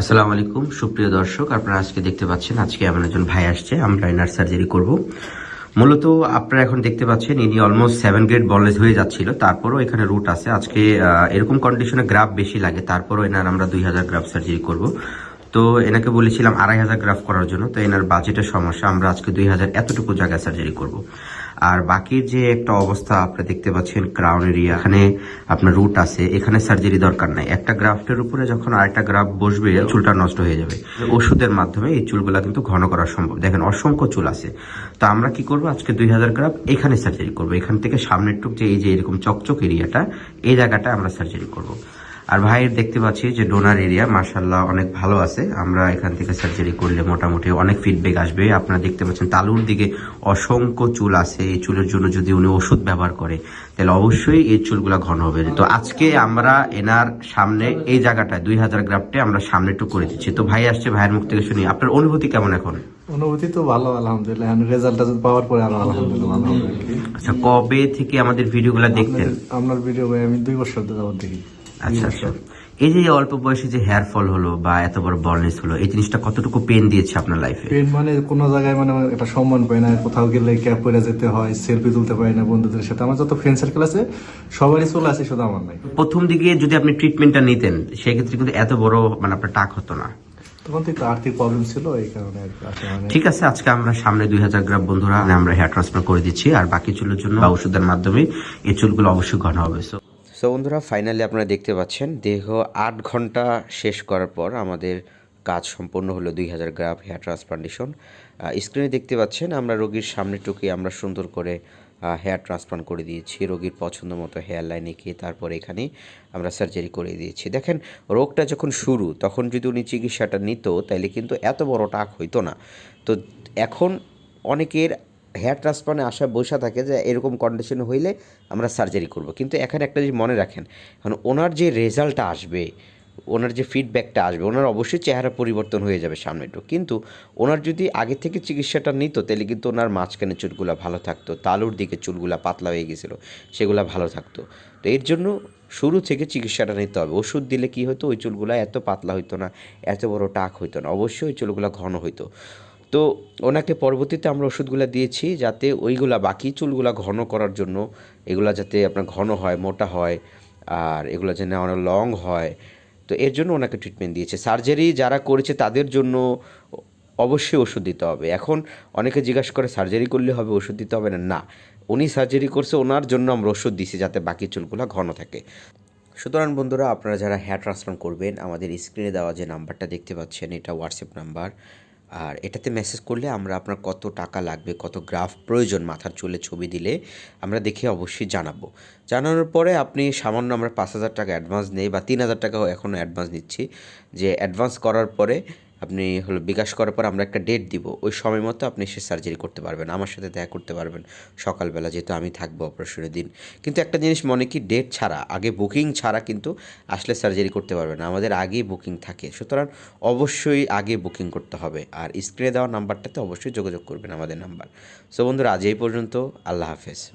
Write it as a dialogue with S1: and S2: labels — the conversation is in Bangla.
S1: আসসালামু আলাইকুম, সুপ্রিয় দর্শক, আপনারা আজকে দেখতে পাচ্ছেন, আজকে আমার একজন ভাই আসছে, আমরা এনার সার্জারি করব। মূলত আপনারা এখন দেখতে পাচ্ছেন, ইনি অলমোস্ট সেভেন গ্রেড বলেজ হয়ে যাচ্ছিল, তারপরও এখানে রুট আছে। আজকে এরকম কন্ডিশনে গ্রাফ বেশি লাগে, তারপরও এনার আমরা দুই হাজার গ্রাফ সার্জারি করব। তো এনাকে বলেছিলাম আড়াই হাজার গ্রাফ করার জন্য, তো এনার বাজেটের সমস্যা, আমরা আজকে দুই হাজার এতটুকু জায়গায় সার্জারি করব। আর বাকি যে একটা অবস্থা আপনারা দেখতে পাচ্ছেন ক্রাউন এরিয়া এখানে আপনার রুট আছে, এখানে সার্জারি দরকার নাই। একটা গ্রাফটের উপরে যখন আরেকটা গ্রাফ বসবে, চুলটা নষ্ট হয়ে যাবে। ওষুধের মাধ্যমে এই চুলগুলা কিন্তু ঘন করা সম্ভব। দেখেন, অসংখ্য চুল আছে। তো আমরা কি করব? আজকে দুই হাজার গ্রাফ এখানে সার্জারি করব। এখান থেকে সামনের টুক যে এই যে এরকম চকচক এরিয়াটা এই জায়গাটা আমরা সার্জারি করব। আর ভাইয়ের দেখতে পাচ্ছি যে ডোনার এরিয়া মার্শাল্লাহ অনেক ভালো আছে। আমরা এখান থেকে সার্জারি করলে মোটামুটি অনেক ফিডব্যাক আসবে। আপনারা দেখতে পাচ্ছেন তালুর দিকে অসংখ্য চুল আছে। এই চুলের জন্য যদি উনি ওষুধ ব্যবহার করে তাহলে অবশ্যই এই চুলগুলা ঘন হবে। তো আজকে আমরা এনার সামনে এই জায়গাটা দুই হাজার গ্রাফটে আমরা সামনে একটু করে দিচ্ছি। তো ভাই আসছে ভাইয়ের মুখ থেকে শুনি। আপনার অনুভূতি কেমন এখন?
S2: অনুভূতি তো ভালো আলহামদুলিল্লাহ। রেজাল্টটা পাওয়ার পরে আলহামদুলিল্লাহ।
S1: আচ্ছা কবে থেকে আমাদের ভিডিওগুলো দেখতেন?
S2: আপনার ভিডিও ভাই আমি দুই বছর ধরে দেখি।
S1: আচ্ছা আচ্ছা। এই যে অল্প বয়সে যে হেয়ার ফল হলো বা এত বড় বলনেস হলো এই জিনিসটা কতটুকু পেন দিয়েছে আপনার লাইফে
S2: পেন মানে কোনো জায়গায় মানে একটা সম্মান পাই না কোথাও গেলে ক্যাপ পরে যেতে হয় সেলফি তুলতে পারি না বন্ধুদের সাথে। আমার যত ফ্রেন্ড সার্কেল আছে সবারই চলে আসে শুধু আমার নাই।
S1: প্রথম দিকে যদি আপনি ট্রিটমেন্টটা নিতেন সেক্ষেত্রে কিন্তু এত বড় মানে আপনার টাক হতো না।
S2: তখন তো একটু আর্থিক প্রবলেম ছিল এই কারণে নাই।
S1: ঠিক আছে আজকে আমরা সামনে দুই হাজার গ্রাম বন্ধুরা আমরা হেয়ার ট্রান্সফার করে দিচ্ছি আর বাকি চুলের জন্য ওষুধের মাধ্যমে এই চুলগুলো অবশ্যই ঘন হবে। সো বন্ধুরা ফাইনালি আপনারা দেখতে পাচ্ছেন, দেহ আট ঘণ্টা শেষ করার পর আমাদের কাজ সম্পূর্ণ হলো দুই হাজার গ্রাম হেয়ার ট্রান্সপ্লান্টেশন। স্ক্রিনে দেখতে পাচ্ছেন, আমরা রোগীর সামনে টুকে আমরা সুন্দর করে হেয়ার ট্রান্সপ্লান্ট করে দিয়েছি। রোগীর পছন্দ মতো হেয়ার লাইন এঁকে তারপর এখানে আমরা সার্জারি করে দিয়েছি। দেখেন, রোগটা যখন শুরু, তখন যদি উনি চিকিৎসাটা নিত, তাইলে কিন্তু এত বড় টাক হইতো না। তো এখন অনেকের হেয়ার ট্রান্সপ্লান্টে আসা বসা থাকে যে এরকম কন্ডিশন হইলে আমরা সার্জারি করব। কিন্তু এখানে একটা জিনিস মনে রাখেন কারণ ওনার যে রেজাল্টটা আসবে, ওনার যে ফিডব্যাকটা আসবে, ওনার অবশ্যই চেহারা পরিবর্তন হয়ে যাবে সামনে একটু। কিন্তু ওনার যদি আগে থেকে চিকিৎসাটা নিত, তাহলে কিন্তু ওনার মাঝখানে চুলগুলো ভালো থাকতো, তালুর দিকে চুলগুলো পাতলা হয়ে গেছিল, সেগুলো ভালো থাকতো। তো এর জন্য শুরু থেকে চিকিৎসাটা নিতে হবে। ওষুধ দিলে কি হতো? ওই চুলগুলো এত পাতলা হইতো না, এত বড় টাক হইতো না। অবশ্যই ওই চুলগুলো ঘন হইতো। তো ওনাকে পরবর্তীতে আমরা ওষুধগুলো দিয়েছি যাতে ওইগুলা বাকি চুলগুলা ঘন করার জন্য এগুলা যাতে আপনার ঘন হয়, মোটা হয় আর এগুলো যেন অনেক লং হয়। তো এর জন্য ওনাকে ট্রিটমেন্ট দিয়েছে। সার্জারি যারা করেছে তাদের জন্য অবশ্যই ওষুধ দিতে হবে। এখন অনেকে জিজ্ঞাসা করে সার্জারি করলে হবে, ওষুধ দিতে হবে না? না, উনি সার্জারি করছে, ওনার জন্য আমরা ওষুধ দিছি যাতে বাকি চুলগুলো ঘন থাকে। সুতরাং বন্ধুরা, আপনারা যারা হেয়ার ট্রান্সপ্লান্ট করবেন, আমাদের স্ক্রিনে দেওয়া যে নাম্বারটা দেখতে পাচ্ছেন, এটা হোয়াটসঅ্যাপ নাম্বার আর এটাতে মেসেজ করলে আমরা আপনার কত টাকা লাগবে, কত গ্রাফ প্রয়োজন মাথার চুলে ছবি দিলে, আমরা দেখে অবশ্যই জানাব। জানানোর পরে আপনি সামান্য আমরা পাঁচ হাজার টাকা অ্যাডভান্স নেই বা তিন হাজার টাকাও এখনও অ্যাডভান্স নিচ্ছি। যে অ্যাডভান্স করার পরে আপনি হলো বিকাশ করার পর আমরা একটা ডেট দিব। ওই সময় মতো আপনি সে সার্জারি করতে পারবেন, আমার সাথে দেখা করতে পারবেন। সকালবেলা যেহেতু আমি থাকব অপারেশনের দিন। কিন্তু একটা জিনিস মনে কি ডেট ছাড়া, আগে বুকিং ছাড়া কিন্তু আসলে সার্জারি করতে পারবেন আমাদের আগেই বুকিং থাকে। সুতরাং অবশ্যই আগে বুকিং করতে হবে। আর স্ক্রিনে দেওয়া নাম্বারটাতে অবশ্যই যোগাযোগ করবেন আমাদের নাম্বার সো বন্ধুরা, আজ এই পর্যন্ত। আল্লাহ হাফেজ।